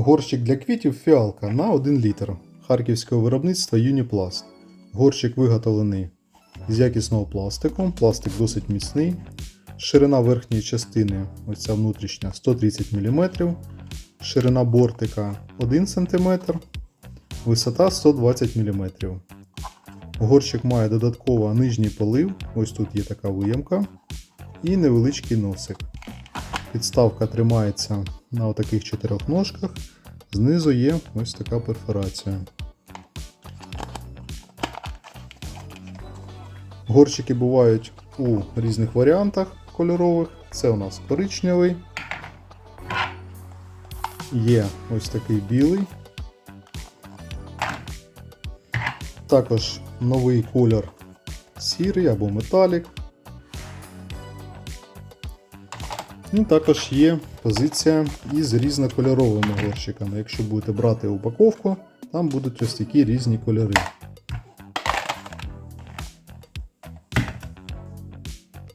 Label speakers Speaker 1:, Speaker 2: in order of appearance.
Speaker 1: Горщик для квітів фіалка на 1 літр харківського виробництва Юніпласт. Горщик виготовлений з якісного пластику, пластик досить міцний. Ширина верхньої частини, ось ця внутрішня, 130 мм, ширина бортика 1 см, висота 120 мм. Горщик має додатково нижній полив, ось тут є така виямка, і невеличкий носик. Підставка тримається на отаких чотирьох ножках. Знизу є ось така перфорація. Горщики бувають у різних варіантах кольорових. Це у нас коричневий. Є ось такий білий. Також новий колір сірий або металік. Ну, також є позиція із різнокольоровими горщиками. Якщо будете брати упаковку, там будуть ось такі різні кольори.